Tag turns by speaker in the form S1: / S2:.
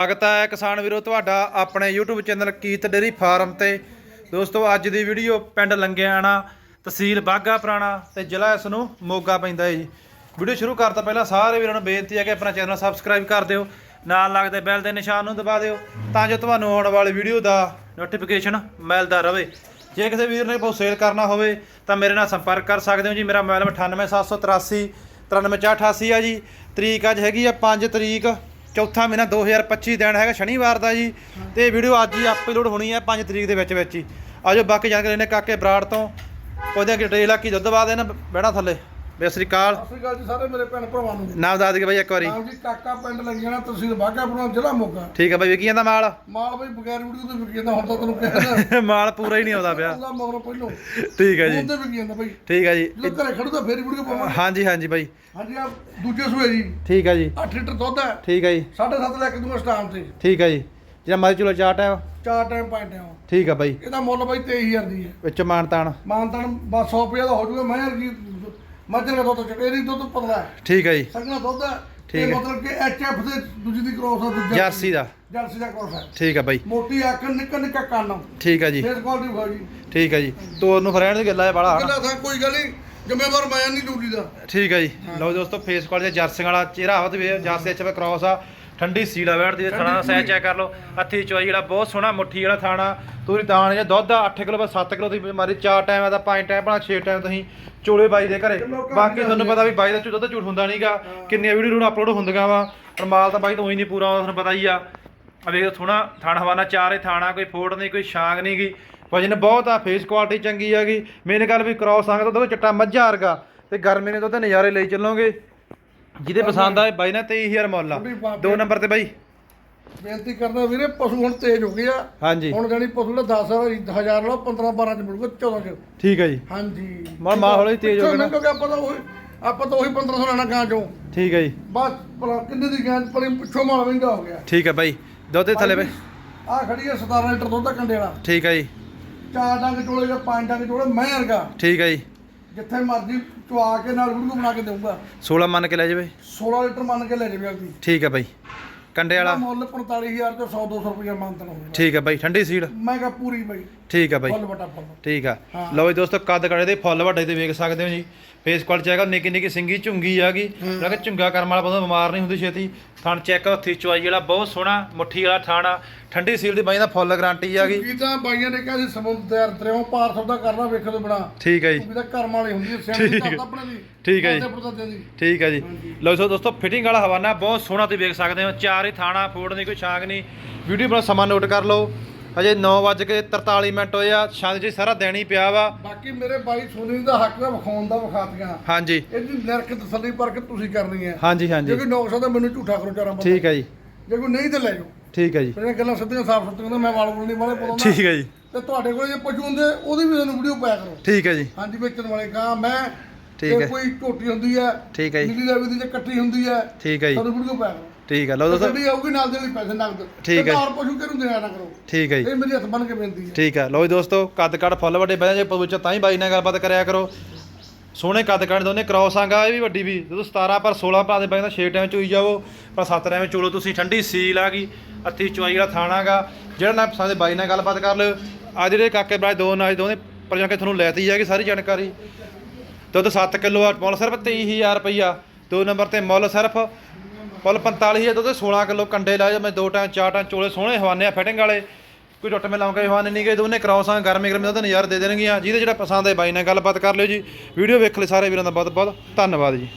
S1: ਸਵਾਗਤ ਹੈ ਕਿਸਾਨ ਵੀਰੋ, ਤੁਹਾਡਾ ਆਪਣੇ YouTube ਚੈਨਲ ਕੀਤ ਡੇਰੀ ਫਾਰਮ ਤੇ। ਦੋਸਤੋ, ਅੱਜ ਦੀ ਵੀਡੀਓ ਪਿੰਡ ਲੰਗਿਆਣਾ, ਤਹਿਸੀਲ ਬਾਗਾ ਪੁਰਾਣਾ ਤੇ ਜ਼ਿਲ੍ਹਾ ਇਸ ਨੂੰ ਮੋਗਾ ਪੈਂਦਾ ਹੈ ਜੀ। ਵੀਡੀਓ ਸ਼ੁਰੂ ਕਰਨ ਤੋਂ ਪਹਿਲਾਂ ਸਾਰੇ ਵੀਰਾਂ ਨੂੰ ਬੇਨਤੀ ਹੈ ਕਿ ਆਪਣਾ ਚੈਨਲ ਸਬਸਕ੍ਰਾਈਬ ਕਰ ਦਿਓ, ਨਾਲ ਲੱਗਦੇ ਬੈਲ ਦੇ ਨਿਸ਼ਾਨ ਨੂੰ ਦਬਾ ਦਿਓ, ਤਾਂ ਜੋ ਤੁਹਾਨੂੰ ਆਉਣ ਵਾਲੀ ਵੀਡੀਓ ਦਾ ਨੋਟੀਫਿਕੇਸ਼ਨ ਮਿਲਦਾ ਰਹੇ। ਜੇ ਕਿਸੇ ਵੀਰ ਨੇ ਕੋਈ ਸੇਲ ਕਰਨਾ ਹੋਵੇ, ਤਾਂ ਮੇਰੇ ਨਾਲ ਸੰਪਰਕ ਕਰ ਸਕਦੇ ਹੋ ਜੀ। ਮੇਰਾ ਮੋਬਾਈਲ 98783 93488 ਆ ਜੀ। ਤਰੀਕ ਅੱਜ ਹੈਗੀ ਆ 5 ਤਰੀਕ ਚੌਥਾ ਮਹੀਨਾ 2025 ਦਿਨ ਹੈਗਾ ਸ਼ਨੀਵਾਰ ਦਾ ਜੀ। ਤੇ ਵੀਡੀਓ ਅੱਜ ਹੀ ਅਪਲੋਡ ਹੋਣੀ ਹੈ 5 ਤਰੀਕ ਦੇ ਵਿੱਚ ਵਿੱਚ ਹੀ। ਆਜੋ ਬਾਕੀ ਜਾਣਕਾਰੀ ਨੇ ਕਾਕੇ ਬਰਾੜ ਤੋਂ। ਉਹਦੇ ਡਿਟੇਲ ਆ, ਕੀ ਦੁੱਧ ਬਾਦ ਇਹਨਾਂ ਬਹਿਣਾ ਥੱਲੇ। ਬੇ ਸ੍ਰੀ ਅਕਾਲ।
S2: ਸਤਿ ਸ਼੍ਰੀ ਅਕਾਲ ਜੀ ਸਾਰੇ ਮੇਰੇ ਭੈਣ ਭਰਾਵਾਂ ਨੂੰ।
S1: ਨਾਮ ਦੱਸ ਦੇ ਬਾਈ ਇੱਕ ਵਾਰੀ।
S2: ਨਾਮ ਜੀ ਕਾਕਾ ਪਿੰਡ ਲੱਗਿਆ ਨਾ ਤਹਿਸੀਲ ਬਾਘਾਪੁਰ ਜ਼ਿਲ੍ਹਾ ਮੋਗਾ।
S1: ਠੀਕ ਹੈ ਬਾਈ ਵਿਕੀ ਜਾਂਦਾ ਮਾਲ?
S2: ਮਾਲ ਬਈ ਬਗੈਰ ਵੀਡੀਓ ਤੋਂ ਵਿਕੀ ਜਾਂਦਾ ਹੁਣ ਤਾਂ ਤੈਨੂੰ ਕਹਿੰਦਾ
S1: ਮਾਲ ਪੂਰਾ ਹੀ ਨਹੀਂ ਆਉਂਦਾ ਪਿਆ।
S2: ਉਹਦਾ ਮਗਰੋਂ ਪਹਿਲੋਂ।
S1: ਠੀਕ ਹੈ ਜੀ।
S2: ਉਹਦੇ ਵਿਕੀ ਜਾਂਦਾ ਬਈ।
S1: ਠੀਕ ਹੈ ਜੀ।
S2: ਜਦੋਂ ਘਰੇ ਖੜੂ ਤਾਂ ਫੇਰ ਵੀਡੀਓ ਪਾਵਾਂ
S1: ਹਾਂਜੀ ਹਾਂਜੀ ਬਾਈ।
S2: ਹਾਂਜੀ ਆ ਦੂਜੇ ਸੂਏ ਜੀ।
S1: ਠੀਕ ਹੈ ਜੀ।
S2: 8 ਲੀਟਰ ਦੁੱਧ ਹੈ।
S1: ਠੀਕ ਹੈ ਜੀ।
S2: 7.5 ਲੱਖ ਦੂੰਗਾ ਸਟਾਮ ਤੇ।
S1: ਠੀਕ ਹੈ ਜੀ। ਜਿਹੜਾ ਮਰਜ਼ੀ ਚਲੋ ਚਾਟ ਹੈ
S2: ਚਾਰ ਟਾਈਮ ਪੰਜ ਟਾਈਮ।
S1: ਠੀਕ ਹੈ ਬਾਈ।
S2: ਇਹਦਾ ਮੁੱਲ ਬਈ 23000 ਦੀ ਹੈ।
S1: ਵਿੱਚ ਮਾਨਤਾਨ।
S2: ਮਾਨਤਾਨ ਬਸ 100 ਰੁਪਏ ਦਾ ਹੋ ਜਾਊਗਾ। ਮੈਂ ਕੀ ਮੱਝਾਂ ਦਾ ਦੁੱਧ ਚਟੇ ਦੀ ਦੁੱਧ ਪਤਲਾ ਹੈ।
S1: ਠੀਕ ਹੈ ਜੀ।
S2: ਸੰਗਣਾ ਦੁੱਧ ਹੈ
S1: ਠੀਕ
S2: ਤੇ
S1: ਹੈ।
S2: ਮਤਲਬ ਕਿ ਐਚਐਫ ਦੇ ਦੂਜੀ ਦੀ ਕ੍ਰੋਸ ਆ ਦੂਜਾ
S1: ਜਰਸੀ ਦਾ।
S2: ਜਰਸੀ ਦਾ ਕ੍ਰੋਸ ਹੈ।
S1: ਠੀਕ ਹੈ ਬਾਈ।
S2: ਮੋਟੀ ਅੱਖ ਨਿੱਕਾ ਨਿੱਕਾ ਕੰਨ।
S1: ਠੀਕ ਹੈ ਜੀ।
S2: ਫੇਸ ਕੁਆਲਿਟੀ ਵਿਖਾਓ ਜੀ।
S1: ਠੀਕ ਹੈ ਜੀ। ਤੋਰ ਨੂੰ ਫਰੈਂਡ ਦੀ ਗੱਲਾਂ ਹੈ ਬੜਾ ਹਨਾ।
S2: ਕਹਿੰਦਾ ਥਾ ਕੋਈ ਗੱਲ ਨਹੀਂ ਜ਼ਿੰਮੇਵਾਰ ਮੈਂ ਨਹੀਂ ਡੂਲੀ ਦਾ।
S1: ਠੀਕ ਹੈ ਜੀ। ਲਓ ਦੋਸਤੋ ਫੇਸ ਕਾਲ ਦੇ ਜਰਸੀਆਂ ਵਾਲਾ ਚਿਹਰਾ ਵੀ ਜਰਸੀ ਐਚ ਕ੍ਰਾਸ ਆ। ਠੰਡੀ ਸੀਲਾ ਬੈਠਦੀ ਹੈ ਥਾਣਾ ਦਾ ਸਾਈਜ਼ ਚੈੱਕ ਕਰ ਲਓ। ਹੱਥੀ ਚੋਈ ਜਿਹੜਾ ਬਹੁਤ ਸੋਹਣਾ ਮੁੱਠੀ ਵਾਲਾ ਥਾਣਾ। ਤੂਰੀ ਦਾਣ ਜਾਂ ਦੁੱਧ ਆ 8 ਕਿਲੋ ਬਸ 7 ਕਿਲੋ ਦੀ ਬਿਮਾਰੀ 4 ਟਾਈਮ ਦਾ 5 ਟਾਈਮ ਬਣਾ 6 ਟਾਈਮ ਤੁਸੀਂ ਚੋਲੇ ਬਾਈ ਦੇ ਘਰੇ। ਬਾਕੀ ਤੁਹਾਨੂੰ ਪਤਾ ਵੀ ਬਾਈ ਦਾ ਝੂਠ ਦੁੱਧ ਝੂਠ ਹੁੰਦਾ ਨਹੀਂਗਾ ਕਿੰਨੀਆਂ ਵੀਡੀਓ ਨੂੰ ਅਪਲੋਡ ਹੁੰਦੀਆਂ ਵਾ। ਪਰ ਮਾਲ ਤਾਂ ਬਾਈ ਤੋਂ ਹੀ ਨਹੀਂ ਪੂਰਾ ਤੁਹਾਨੂੰ ਪਤਾ ਹੀ ਆ। ਆ ਵੇਖ ਥੋੜਾ ਥਾਣ ਹਵਾਨਾ ਚਾਰੇ ਥਾਣਾ ਕੋਈ ਫੋੜ ਨਹੀਂ ਕੋਈ ਛਾਂਗ ਨਹੀਂ ਗੀ। ਵਜਨ ਬਹੁਤ ਆ ਫੇਸ ਕੁਆਲਿਟੀ ਚੰਗੀ ਹੈਗੀ ਮੇਨ ਗੱਲ ਵੀ ਕ੍ਰਾਸ ਆਂਗ ਤਾਂ ਦੁੱਧ ਚਿੱਟਾ ਮੱਝਾ ਵਰਗਾ। ਤੇ ਗਰਮੀ ਨੇ ਦੁੱਧ ਨਜ਼ਾਰੇ ਲਈ ਚੱਲੋਗੇ। ਜਿਹਦੇ ਪਸੰਦ ਆਏ ਬਾਈ ਨਾ 23000 ਮੁੱਲ ਆ। ਦੋ ਨੰਬਰ ਤੇ ਬਾਈ।
S2: ਬੇਨਤੀ ਕਰਦਾ ਵੀਰੇ ਪਸ਼ੂ ਹੁਣ ਤੇਜ਼ ਹੋ ਗਏ ਆ।
S1: ਹਾਂਜੀ।
S2: ਹੁਣ ਜਾਨੀ ਪਸ਼ੂ ਦਾ 10000 ਲਓ 15 12 ਚ ਮਿਲੂਗਾ 14 ਚ।
S1: ਠੀਕ ਹੈ ਜੀ।
S2: ਹਾਂਜੀ।
S1: ਮਾਲ ਮਾਹੌਲ ਹੀ ਤੇਜ਼ ਹੋ ਗਿਆ ਨਾ।
S2: ਕਿਉਂਕਿ ਆਪਾਂ ਤਾਂ ਉਹੀ ਆਪਾਂ ਤਾਂ ਉਹੀ 1500 ਲੈਣਾ ਗਾਂ ਚੋਂ।
S1: ਠੀਕ ਹੈ ਜੀ।
S2: ਬਸ ਭਲਾ ਕਿੰਨੇ ਦੀ ਗਾਂ ਪਰ ਪਿੱਛੋਂ ਮਾਲ ਮਹਿੰਗਾ ਹੋ ਗਿਆ।
S1: ਠੀਕ ਹੈ ਬਾਈ। ਦੁੱਧ ਦੇ ਥੱਲੇ ਬਾਈ।
S2: ਆ ਖੜੀ ਆ 17 ਲੀਟਰ ਦੁੱਧ ਦਾ ਕੰਡੇ ਵਾਲਾ।
S1: ਠੀਕ ਹੈ ਜੀ।
S2: ਚਾਰ ਡੰਗ ਚੋਲੇ ਜਾਂ ਪੰਜ ਡੰਗ ਚੋਲੇ ਮੈਂ ਵਰਗਾ।
S1: ਠੀਕ ਹੈ ਜੀ।
S2: ਜਿੱਥੇ ਮਰਜ਼ੀ ਚਵਾ ਕੇ ਨਾਲ ਵੀਡੀਓ ਬਣਾ ਕੇ ਦੇਊਗਾ।
S1: 16 ਮੰਨ ਕੇ ਲੈ ਜਾਵੇ।
S2: 16 ਲੀਟਰ ਮੰਨ ਕੇ ਲੈ ਜਾਵੇ ਅਗਲੀ
S1: ਠੀਕ ਹੈ ਬਾਈ। ਕੰਡੇ ਵਾਲਾ।
S2: ਮੁੱਲ 45000 ਤੋਂ 100 200 ਰੁਪਏ ਮੰਨਤਨ ਹੋਊਗਾ
S1: ਠੀਕ ਹੈ ਬਾਈ ਠੰਡੀ ਸੀੜ
S2: ਮੈਂ ਕਿਹਾ ਪੂਰੀ ਬਈ।
S1: ਠੀਕ ਹੈ ਬਾਈ।
S2: ਫੁੱਲ ਬਟਾ ਫੁੱਲ।
S1: ਠੀਕ ਆ। ਲਓ ਜੀ ਦੋਸਤੋ ਕੱਦ ਕੜੇ ਦੇ ਫੁੱਲ ਵੱਡੇ ਤੇ ਵੇਖ ਸਕਦੇ ਹੋ ਜੀ। ਫੇਸ ਕੁਆਲਿਟੀ ਹੈਗਾ ਨਿੱਕੀ ਨਿੱਕੀ ਸਿੰਗੀ ਝੁੰਗੀ ਆਗੀ ਜਿਹੜਾ ਕਿ ਝੁੰਗਾ ਕਰਮ ਵਾਲਾ ਬੰਦਾ ਬਿਮਾਰ ਨਹੀਂ ਹੁੰਦੀ ਛੇਤੀ। ਥਣ ਚੈੱਕ ਹੱਥੀ ਚਵਾਈ ਜਿਹੜਾ ਬਹੁਤ ਸੋਹਣਾ ਮੁੱਠੀ ਵਾਲਾ ਥਾਣਾ ਠੰਡੀ ਸੀਲ ਦੀ ਬਾਈ ਦਾ ਫੁੱਲ ਗਾਰੰਟੀ ਆਗੀ
S2: ਕੀ ਤਾਂ ਬਾਈਆਂ ਨੇ ਕਿਹਾ ਸੀ ਸਮੁੰਦਰ ਦਰਿਆੋਂ ਪਾਰ ਸੌਦਾ ਕਰਨਾ ਵੇਖੋ ਤੋਂ ਬਣਾ
S1: ਠੀਕ ਹੈ ਜੀ।
S2: ਵੀ ਤਾਂ ਕਰਮ ਵਾਲੀ ਹੁੰਦੀ ਹੈ ਸਿਆਣੀ ਤਾਂ ਆਪਣੇ ਦੀ
S1: ਠੀਕ ਹੈ ਜੀ। ਠੀਕ ਹੈ ਜੀ। ਲਓ ਸੋ ਦੋਸਤੋ ਫਿਟਿੰਗ ਵਾਲਾ ਹਵਾਨਾ ਬਹੁਤ ਸੋਹਣਾ ਤੁਸੀਂ ਵੇਖ ਸਕਦੇ ਹੋ। ਚਾਰ ਹੀ ਥਾਣਾ ਫੋੜ ਨਹੀਂ ਕੋਈ ਛਾਂਗ ਨਹੀਂ। ਵੀਡੀਓ ਬਣਾ ਸਮਾਂ ਨੋਟ ਕਰ ਲਓ। ਹਜੇ 9:43 ਮਿੰਟ ਹੋਏ ਆ। ਛੰਦ ਜੀ ਸਾਰਾ ਦੇਣੀ ਪਿਆ ਵਾ।
S2: ਬਾਕੀ ਮੇਰੇ ਬਾਈ ਸੋਨੀ ਦਾ ਹੱਕ ਦਾ ਵਿਖਾਉਣ ਦਾ ਵਿਖਾਤੀਆਂ।
S1: ਹਾਂਜੀ।
S2: ਇਹਦੀ ਨਰਕ ਤਸੱਲੀ ਪਰ ਕੇ ਤੁਸੀਂ ਕਰਨੀ ਹੈ।
S1: ਹਾਂਜੀ ਹਾਂਜੀ।
S2: ਕੋਈ ਨੌਕਸਾ ਤਾਂ ਮੈਨੂੰ ਝੂਠਾ ਕਰੋ ਚਾਰਾਂ ਬੰਦਾ।
S1: ਠੀਕ ਹੈ ਜੀ।
S2: ਜੇ ਕੋਈ ਨਹੀਂ ਤੇ ਲੈ ਜਾਓ।
S1: ਠੀਕ ਹੈ ਜੀ।
S2: ਫਿਰ ਗੱਲਾਂ ਸਿੱਧੀਆਂ ਸਾਫ਼ ਸੁਥਰੀਆਂ ਮੈਂ ਵਾਲ ਬੋਲਣੀ ਵਾਲੇ ਪਾਉਂਦਾ।
S1: ਠੀਕ ਹੈ ਜੀ।
S2: ਤੇ ਤੁਹਾਡੇ ਕੋਲ ਜੇ ਪਸ਼ੂ ਹੁੰਦੇ ਉਹਦੀ ਵੀ ਤੁਹਾਨੂੰ ਵੀਡੀਓ ਪਾਇਆ ਕਰੋ।
S1: ਠੀਕ ਹੈ ਜੀ।
S2: ਹਾਂਜੀ ਵੇਚਣ ਵਾਲੇ ਕਾਂ ਮੈਂ
S1: ਠੀਕ ਹੈ।
S2: ਕੋਈ ਝੋਟੀ ਹੁੰਦੀ ਹੈ
S1: ਠੀਕ ਹੈ ਜੀ।
S2: ਨੀਲੀ ਰਵੀ ਦੀ ਜੇ ਕੱਟੀ ਹੁੰਦੀ ਹੈ
S1: ਠੀਕ ਹੈ ਜੀ।
S2: ਤੁਹਾਨੂੰ ਵੀਡੀਓ ਪਾਇਆ ਕਰੋ।
S1: ਠੀਕ ਹੈ ਲਓ ਦੋਸਤੋ।
S2: ਗੱਡੀ ਆਊਗੀ ਨਾਲ ਦੇ ਲਈ ਪੈਸੇ ਨਗਦ।
S1: ਠੀਕ ਹੈ।
S2: ਹੋਰ ਪਸ਼ੂ ਕਿਹਨੂੰ ਦੇਣਾ ਨਾ ਕਰੋ।
S1: ਠੀਕ ਹੈ ਜੀ।
S2: ਇਹ ਮੇਰੀ ਹੱਥ ਬੰਨ ਕੇ ਬੇਨਤੀ ਹੈ
S1: ਠੀਕ ਹੈ ਲਓ ਜੀ ਦੋਸਤੋ ਕੱਦ ਕੱਦ ਫੁੱਲ ਵੱਡੇ ਬਹਿ ਜੇ ਪਵਿੱਚ ਤਾਂ ਹੀ ਬਾਈ ਨਾਲ ਗੱਲਬਾਤ ਕਰਿਆ ਕਰੋ। ਸੋਹਣੇ ਕੱਦ ਕੱਦ ਦੋਨੇ ਕ੍ਰਾਸ ਆਂਗਾ ਇਹ ਵੀ ਵੱਡੀ ਵੀ। ਜਦੋਂ 17 ਪਰ 16 ਪਾ ਦੇ ਬਾਈ ਦਾ 6 ਟਾਈਮ ਚੋਈ ਜਾਵੋ ਪਰ 7 ਟਾਈਮ ਚੋਲੋ ਤੁਸੀਂ ਠੰਡੀ ਸੀਲ ਆ ਗਈ। ਅੱਥੀ ਚੁਆਈ ਵਾਲਾ ਥਾਣਾਗਾ ਜਿਹੜਾ ਨਾ ਪਸੰਦ ਬਾਈ ਨਾਲ ਗੱਲਬਾਤ ਕਰ ਲਿਓ। ਅੱਜ ਜਿਹੜੇ ਕਾਕੇ ਬਰਾਜ ਦੋ ਨਾਲ ਦੋਨੇ ਪਰਜਾਂ ਕੇ ਤੁਹਾਨੂੰ ਲੈਤੀ ਜਾਏਗੀ ਸਾਰੀ ਜਾਣਕਾਰੀ। ਦੁੱਧ 7 ਕਿਲੋ ਆ ਮੁੱਲ ਸਿਰਫ 23000 ਰੁਪਈਆ। ਦੋ ਨੰਬਰ ਤੇ ਮੁੱਲ ਸਿਰਫ ਮੁੱਲ 45000 ਦੁੱਧ 16 ਕਿਲੋ ਕੰਡੇ ਲਾਏ ਮੈਂ ਦੋ ਟਾਈਮ ਚਾਰ ਟਾਈਮ ਚੋਲੇ ਸੋਹਣੇ ਹਵਾਨੇ ਆ ਫਿਟਿੰਗ ਵਾਲੇ। ਕੋਈ ਟੁੱਟ ਮੇ ਲਾਉਂਗੇ ਹਵਾਨੇ ਨਹੀਂ ਗਏ, ਦੋਨੇ ਕ੍ਰਾਸਾਂ ਗਰਮੀ ਗਰਮੀ ਦਾ ਨਜ਼ਾਰੇ ਦੇ ਦੇਣਗੀਆਂ। ਜਿਹਦੇ ਜਿਹੜਾ ਪਸੰਦ ਹੈ ਬਾਈ ਨਾਲ ਗੱਲਬਾਤ ਕਰ ਲਿਓ ਜੀ। ਵੀਡੀਓ ਵੇਖ ਲੈ ਸਾਰੇ ਵੀਰਾਂ ਦਾ ਬਹੁਤ ਬਹੁਤ ਧੰਨਵਾਦ ਜੀ।